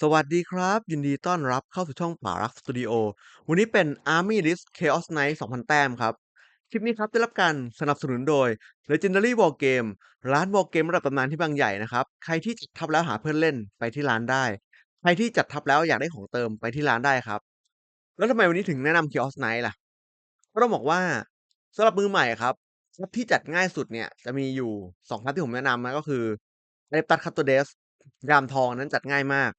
สวัสดีครับ ยินดีต้อนรับเข้าสู่ช่องป่ารักสตูดิโอวันนี้เป็น Army List Chaos Knight 2,000 แต้มครับ คลิปนี้ครับได้รับการสนับสนุนโดย Legendary War Game ร้าน War Game ระดับตำนานที่บางใหญ่นะครับ ใครที่จัดทับแล้วหาเพื่อนเล่นไปที่ร้านได้ ใครที่จัดทับแล้วอยากได้ของเติมไปที่ร้านได้ครับ แล้วทำไมวันนี้ถึงแนะนำ Chaos Knight ล่ะก็ต้องบอกว่าสำหรับมือใหม่ครับที่จัดง่ายสุดเนี่ยจะมีอยู่2ทับที่ผมแนะนำนะก็คือ Adeptus Custodes ยามทองนั้นจัดง่ายมาก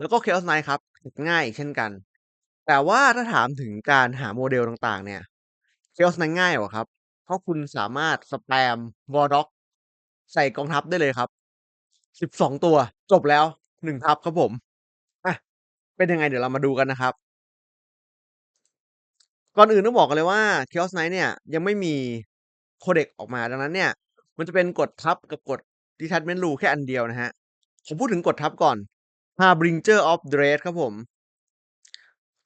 แล้วก็ Chaos Knight ครับ ง่ายอีกเช่นกัน แต่ว่าถ้าถามถึงการหาโมเดลต่างๆ เนี่ย Chaos Knight ง่ายกว่าครับ เพราะคุณสามารถสแปม Warlock ใส่กองทัพได้เลยครับ 12 ตัว จบแล้ว1ทัพครับผมอะเป็นยังไงเดี๋ยวเรามาดูกันนะครับ ก่อนอื่นต้องบอกกันเลยว่า Chaos Knight เนี่ย ยังไม่มีโคเด็กออกมาดังนั้นเนี่ย มันจะเป็นกดทับกับกด Detachment Rule แค่อันเดียวนะฮะผมพูดถึงกดทับก่อน Harbinger of Dread ครับผม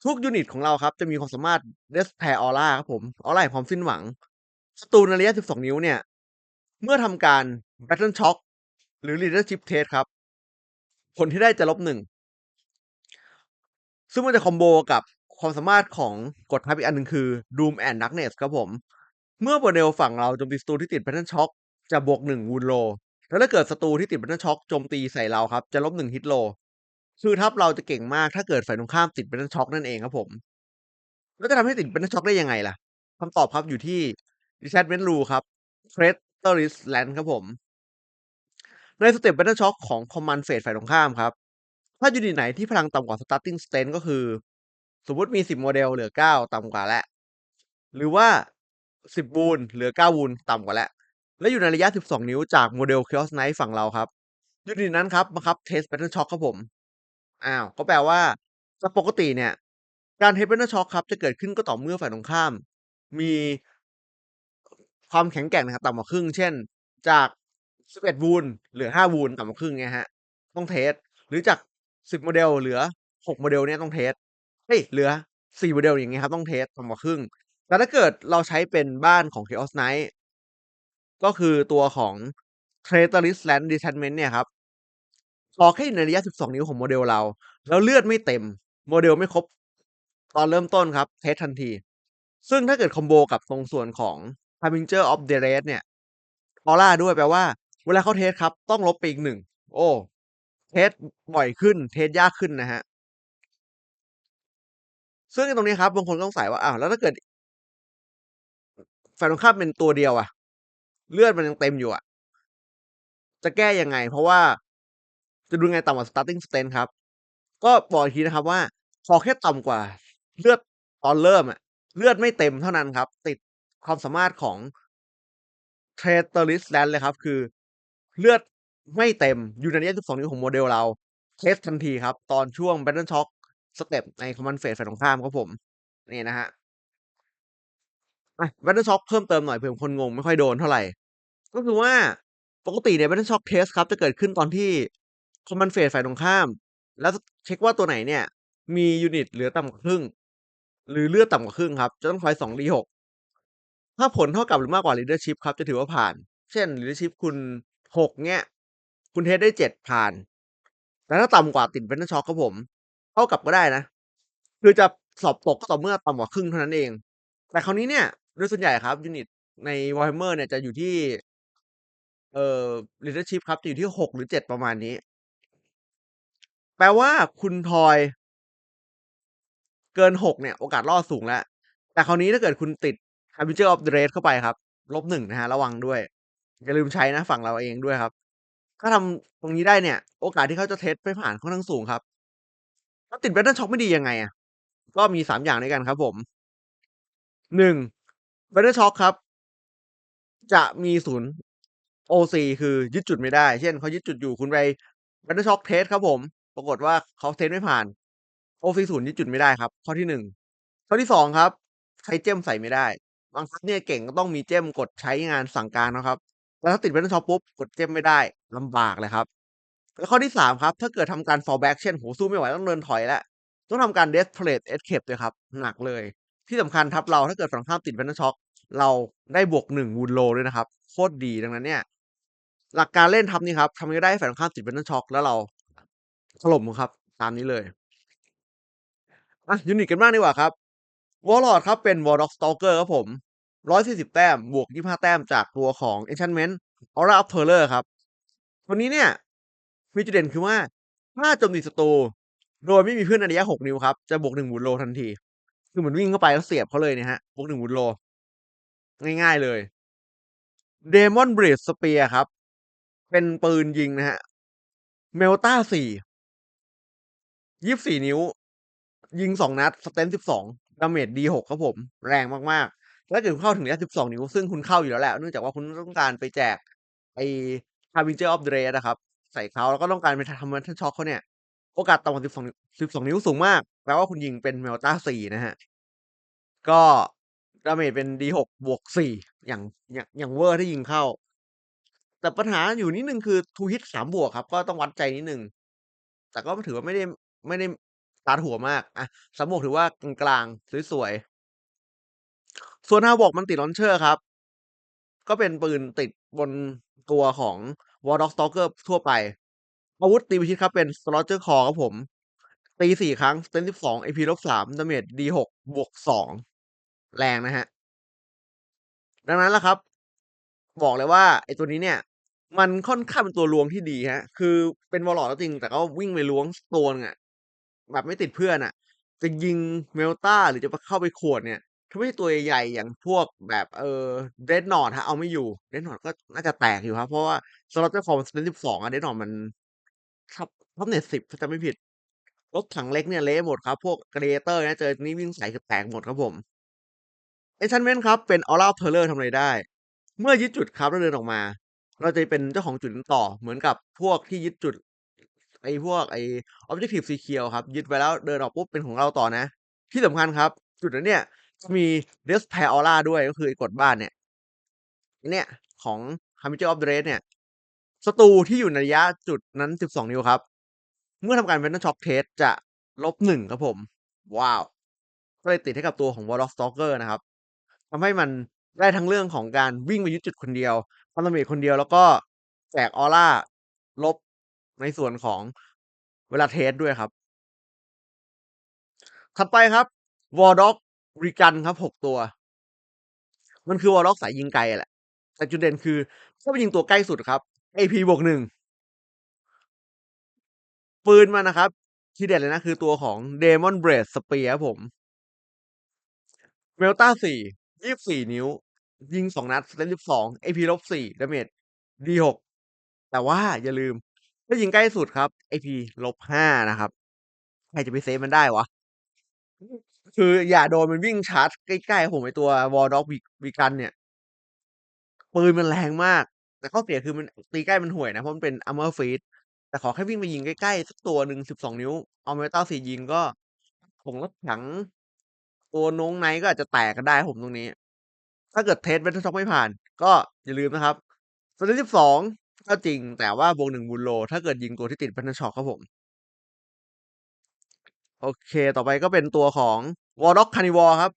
ทุกยูนิตของเราครับ จะมีความสามารถ Despair Aura ครับผม Aura แห่งความสิ้นหวังศัตรูในระยะ 12 นิ้วเนี่ย เมื่อทำการ Battle Shock หรือ Leadership Test ครับ ผลที่ได้จะลบหนึ่ง ซึ่งมันจะคอมโบกับความสามารถของกดทับอีกอันหนึ่งคือ Doom and Darkness ครับผม เมื่อโมเดลฝั่งเราโจมตีศัตรูที่ติด Battle Shock จะบวกหนึ่งวูนโล แล้วถ้าเกิดศัตรูที่ติด Battle Shock โจมตีใส่เราครับ จะลบหนึ่งฮิตโล คือทัพเราจะเก่งมากถ้าเกิดฝ่ายตรงข้ามติด Battle Shock นั่นเองครับผมแล้วจะทำให้ติด Battle Shock ได้ยังไงล่ะคำตอบครับอยู่ที่ Detachment Rule ครับ Traitorous Land ครับผม ในสเต็ป Battle Shock ของ Command Phase ฝ่ายตรงข้ามครับ ถ้ายูนิตไหนที่พลังต่ำกว่า Starting Strength ก็คือ สมมติมี 10 โมเดลเหลือ 9 ต่ำกว่าแล้ว หรือว่า 10วูนเหลือ9วูนต่ำกว่าแล้ว และอยู่ในระยะ 12 นิ้วจากโมเดล Chaos Knight ฝั่งเราครับยูนิตนั้นครับบังคับ Test Battle Shock ครับผม อ้าว ก็แปลว่า จากปกติเนี่ย การ Test Battle Shock ครับ จะเกิดขึ้นก็ต่อเมื่อฝ่ายตรงข้าม มี ความแข็งแกร่งนะครับ ต่ำกว่าครึ่ง เช่น จาก 11วูนเหลือ5วูนต่ำกว่าครึ่ง เงี้ยฮะต้องเทสหรือจาก 10 โมเดล เหลือ 6 โมเดลเนี่ยต้องเทสเฮ้ย เหลือ 4 โมเดล อย่างเงี้ยครับ ต้องเทสต่ำกว่าครึ่ง แต่ถ้าเกิดเราใช้เป็นบ้านของ Chaos Knight ก็คือตัวของ Traitorous Land Detachment เนี่ยครับ พอแค่ในระยะ 12 นิ้วของโมเดลเรา แล้วเลือดไม่เต็ม โมเดลไม่ครบ ตอนเริ่มต้นครับ เทสทันที ซึ่งถ้าเกิดคอมโบกับตรงส่วนของ Harbinger of Dread เนี่ยออร่าด้วยแปลว่า เวลาเขาเทสครับ ต้องลบไปอีกหนึ่ง โอ้ เทสบ่อยขึ้น เทสยากขึ้นนะฮะ ซึ่งตรงนี้ครับบางคนก็สงสัยว่าอ้าวแล้วถ้าเกิดฝ่ายตรงข้ามเป็นตัวเดียวอะเลือดมันยังเต็มอยู่อะจะแก้ยังไง เพราะว่า จะดูไงต่ำกว่า Starting Strength ครับ ก็บอกทีนะครับว่าขอแค่ต่ำกว่า เลือดตอนเริ่มอะเลือดไม่เต็มเท่านั้นครับ ติดความสามารถของ Traitorous Land เลยครับ คือเลือดไม่เต็มอยู่ในระยะ12นิ้วของโมเดลเราเทสทันทีครับ ตอนช่วง Battle Shock สเต็ปใน Command Phase ฝ่ายตรงข้ามครับผม นี่นะฮะอะ Battle Shock เพิ่มเติมหน่อยเผื่อคนงงไม่ค่อยโดนเท่าไหร่ ก็คือว่าปกติเนี่ย Battle Shock Test ครับ จะเกิดขึ้นตอนที่ Command Phase ฝ่ายตรงข้าม แล้วเช็กว่าตัวไหนเนี่ย มียูนิตเหลือต่ำกว่าครึ่ง หรือเลือดต่ำกว่าครึ่งครับ จะต้องทอย 2d6 ถ้าผลเท่ากับหรือมากกว่า Leadership ครับจะถือว่าผ่าน เช่น Leadership คุณ6เงี้ยคุณเทสได้7ผ่าน แต่ถ้าต่ำกว่าติด Battle Shock ครับผม เท่ากับก็ได้นะ คือจะสอบตกก็ต่อเมื่อต่ำกว่าครึ่งเท่านั้นเอง แต่คราวนี้เนี่ยโดยส่วนใหญ่ครับยูนิตใน Warhammer เนี่ยจะอยู่ที่ เอ่อ Leadership ครับจะอยู่ที่6หรือ7ประมาณนี้ แปลว่าคุณทอย เกิน6เนี่ย โอกาสรอดสูงแล้ว แต่คราวนี้ถ้าเกิดคุณติด Harbinger of Dread เข้าไปครับ -1 นะฮะ ระวังด้วย อย่าลืมใช้นะ ฝั่งเราเองด้วยครับ ถ้าทำตรงนี้ได้เนี่ย โอกาสที่เขาจะเทสไม่ผ่านค่อนข้างสูงครับแล้วติด Battle Shock ไม่ดียังไงอะ ก็มี3อย่างด้วยกันครับผม1 Battle Shock ครับ จะมีศูนย์ OC คือยึดจุดไม่ได้ เช่นเขายึดจุดอยู่คุณไป Battle Shock Test ครับผม ปรากฏว่าเขาเทสไม่ผ่าน OC 0ยึดจุดไม่ได้ครับ ข้อที่1ข้อที่2ครับ ใช้เจมใส่ไม่ได้ บางครั้งเนี่ยเก่งก็ต้องมีเจมกดใช้งานสั่งการนะครับแล้วถ้าติด Battle Shock ปุ๊บกดเจมไม่ได้ลำบากเลยครับ แล้วข้อที่3ครับ ถ้าเกิดทำการ fall back เช่นโอ้โฮสู้ไม่ไหวต้องเดินถอยแล้วต้องทำการ Desperate Escape ด้วยครับ หนักเลย ที่สำคัญทัพเราถ้าเกิดฝั่งข้ามติด Battle Shock เราได้บวก1 wound roll ด้วยนะครับโคตรดีดังนั้นเนี่ยหลักการเล่นทัพนี้ครับทำยังได้ให้ฝ่งข้ามติด Battle Shock แล้วเรา ถล่มครับ ตามนี้เลยอะยูนิตกันบ้างดีกว่าครับ Warlord ครับเป็น Warlock Stalker ครับผม140แต้ม บวก25แต้มจากตัวของ Enchantment Aura of Terror ครับตัวนี้เนี่ยมีจุดเด่นคือว่า ถ้าโจมตีศัตรูโดยไม่มีเพื่อนในระยะ6นิ้วครับ จะบวก1 Wound Roll ทันที คือเหมือนวิ่งเข้าไปแล้วเสียบเขาเลยเนี่ยครับวก1 Wound Roll ง่ายๆเลย Demon Blade Spear ครับ เป็นปืนยิงนะครั บ Melta 4 24นิ้ว ยิง2นัด Strength 12 Damage D6 ครับผม แรงมากๆถ้าเกิดคุณเข้าถึงระยะ12นิ้ว ซึ่งคุณเข้าอยู่แล้วแหละ เนื่องจากว่าคุณต้องการไปแจก ไอ้ Harbinger of Dread อะครับ ใส่เขาแล้วก็ต้องการไปทำ Mental Shock เขาเนี่ย โอกาสต่ำกว่า12นิ้ว12นิ้วสูงมาก แปลว่าคุณยิงเป็น Melta 4นะครับก็ Damage เป็น D6 บวก4อย่างอย่างอย่างเวอร์ถ้ายิงเข้า แต่ปัญหาอยู่นิดหนึ่งคือ To hit 3บวกครับ ก็ต้องวัดใจนิดหนึ่งแต่ก็ถือว่าไม่ได้ ไม่ได้ตาถั่วมากอะ3บกถือว่ากลางๆสวยๆ ส่วน Havoc Multi Launcher ครับ ก็เป็นปืนติดบนตัวของ Warlock Stalker ทั่วไป อาวุธตีพิชิตครับเป็น Sloucher Claw ครับผม ตี4ครั้ง Strength 12 AP -3 Damage D6 บวก2แรงนะครับดังนั้นล่ะครับ บอกเลยว่าไอตัวนี้เนี่ยมันค่อนข้างเป็นตัวลวงที่ดีครับคือเป็น Warlord ก็จริง แต่ก็วิ่งไปล้วงตัวหนึ่ะ แบบไม่ติดเพื่อนอะจะยิง Melta หรือจะเข้าไปขวดเนี่ย ถ้าไม่ใช่ตัวใหญ่ๆอย่างพวกแบบเออ Dreadnought ครับเอาไม่อยู่ Dreadnought ก็น่าจะแตกอยู่ครับ เพราะว่า Sloucher Claw มัน Strength 12อะ Dreadnought มัน Top Toughness 10ถ้าจำไม่ผิดรถถังเล็กเนี่ยเละหมดครับ พวก Gladiator เนี่ยเจอนี่วิ่งใส่คือแตกหมดครับผม Enchantment ครับ เป็น Aura of Terror ทำอะไรได้ เมื่อยึดจุดครับแล้วเดินออกมา เราจะเป็นเจ้าของจุดนั้นต่อเหมือนกับพวกที่ยึดจุด ไอ้พวกไอ้ Objective Secure ครับ ยึดไว้แล้วเดินออกปุ๊บเป็นของเราต่อนะ ที่สำคัญครับ จุดนั้นเนี่ยจะมี Despair Aura ด้วยก็คือไอ้กฎบ้านเนี่ยเนี่ยของ Harbinger of Dread เนี่ยศัตรูที่อยู่ในระยะจุดนั้น 12 นิ้วครับ เมื่อทำการ Mental Shock Test จะ -1 ครับผม ว้าว ก็เลยติดให้กับตัวของ Warlock Stalker นะครับทำให้มันได้ทั้งเรื่องของการวิ่งไปยึดจุดคนเดียวทำ Damage คนเดียวแล้วก็แจกออร่าลบ ในส่วนของเวลาเทสด้วยครับ ถัดไปครับ Warlock Recon ครับ6ตัว มันคือ Warlock สายยิงไกลแหละ แต่จุดเด่นคือถ้าไปยิงตัวใกล้สุดครับ AP +1 ปืนมันนะครับ ที่เด็ดเลยนะคือตัวของ Demon Blade Spear ครับผม Melta 4 24นิ้ว ยิง2นัด Strength 12 AP -4 Damage D6 แต่ว่าอย่าลืม ถ้ายิงใกล้สุดครับ AP -5 นะครับ ใครจะไปเซฟมันได้วะ คืออย่าโดนมันวิ่งชาร์จใกล้ๆผมไอตัว Warlock Re Recon เนี่ย ปืนมันแรงมาก แต่ข้อเสียคือมันตีใกล้มันห่วยนะ เพราะมันเป็น Armor Feat แต่ขอแค่วิ่งไปยิงใกล้ๆ สักตัวหนึ่ง12นิ้ว เอา Melta 4ยิงก็ของรถถัง ตัวน้งไนก็อาจจะแตกกันได้ผมตรงนี้ ถ้าเกิดเทสต์ Mental Shock ไม่ผ่าน ก็อย่าลืมนะครับ Strength 12 ก็จริงแต่ว่าบวก1 Wound Roll ถ้าเกิดยิงตัวที่ติด Mental Shock ครับผม โอเค ต่อไปก็เป็นตัวของ Warlock Carnivore ครับ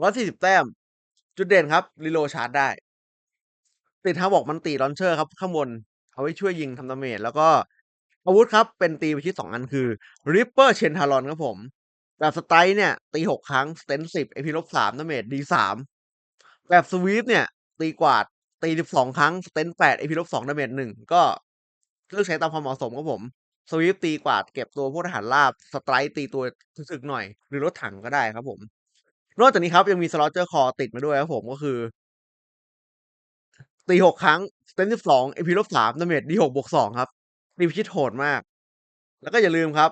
140แต้ม จุดเด่นครับ Reload Charge ได้ ติด Havoc Multi Launcher ครับ ข้างบน เอาไว้ช่วยยิงทำ Damage แล้วก็อาวุธครับ เป็นตีพิชิต2อันคือ Reaper Chain Talon ครับผม แบบ Strike เนี่ย ตี6ครั้ง Strength 10 AP -3 Damage D3 แบบ Sweep เนี่ย ตีกวาด ตี12ครั้ง Strength 8 AP -2 Damage 1ก็เลือกใช้ตามความเหมาะสมครับผม Sweep ตีกวาดเก็บตัวพวกทหารราบ Strike ตีตัวถึกๆหน่อย หรือรถถังก็ได้ครับผม นอกจากนี้ครับยังมี Sloucher Claw ติดมาด้วยครับผมก็คือ ตี6ครั้ง Strength 12 AP -3 Damage D6 บวก2ครับตีพิชิตโหดมาก แล้วก็อย่าลืมครับ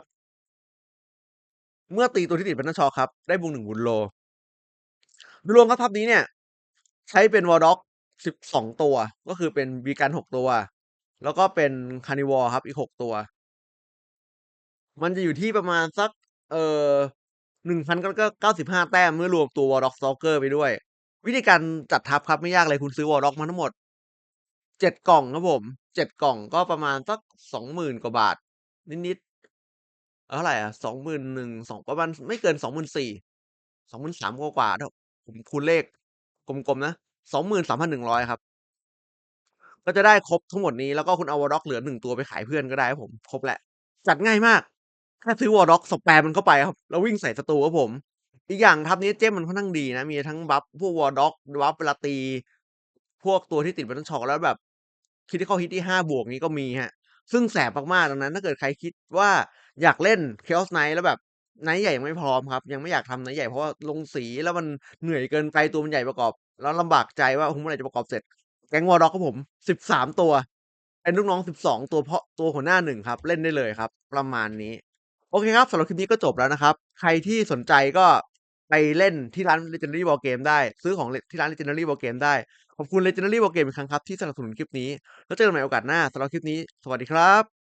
เมื่อตีตัวที่ติด Mental Shock ครับ ได้บวก1 Wound Roll โดยรวมครับทัพนี้เนี่ย ใช้เป็นวอลด็อก Warlock 12ตัวก็คือเป็น Recon 6ตัว แล้วก็เป็น Carnivore ครับอีก6ตัว มันจะอยู่ที่ประมาณสัก เอ่อ1,995แต้มเมื่อรวมตัว Warlock Stalker ไปด้วย วิธีการจัดทัพครับไม่ยากเลยคุณซื้อ Warlock มาทั้งหมด7กล่องครับผม7กล่องก็ประมาณสัก20,000กว่าบาท นิดๆเท่าไรอะ21,000 2ประมาณไม่เกิน24,000 23,000กว่าๆถ้าผมคูณเลขกลมๆนะ 23,100ครับ ก็จะได้ครบทั้งหมดนี้แล้วก็คุณเอา Warlock เหลือ1ตัวไปขายเพื่อนก็ได้ครับผมครบแหล้วจัดง่ายมากแค่ซื้อ Warlock สแปมมันเข้าไปครับ แล้ววิ่งใส่ศัตรูครับผม อีกอย่างทัพนี้เจมมันค่อนข้างดีนะ มีทั้งบัฟพวก Warlock บัฟเวลาตี พวกตัวที่ติด Battle Shock แล้วแบบ Critical Hit ที่5บวกงี้ก็มีครับซึ่งแสบมากๆดังนั้น ถ้าเกิดใครคิดว่าอยากเล่น Chaos Knight แล้วแบบ Knight ใหญ่ยังไม่พร้อมครับ ยังไม่อยากทำ Knight ใหญ่เพราะว่าลงสีแล้วมันเหนื่อยเกินไปตัวมันใหญ่ประกอบ แล้วลำบากใจว่าโอ้โฮเมื่อไหร่จะประกอบเสร็จ แก๊ง Warlock ครับผม13ตัว เป็นลูกน้อง12ตัวเพราะตัวหัวหน้า1ครับ เล่นได้เลยครับ ประมาณนี้ โอเคครับสำหรับคลิปนี้ก็จบแล้วนะครับ ใครที่สนใจก็ไปเล่นที่ร้าน Legendary War Game ได้ ซื้อของที่ร้าน Legendary War Game ได้ ขอบคุณ Legendary War Game อีกครั้งครับที่สนับสนุนคลิปนี้ แล้วเจอกันใหม่โอกาสหน้าสำหรับคลิปนี้ สวัสดีครับ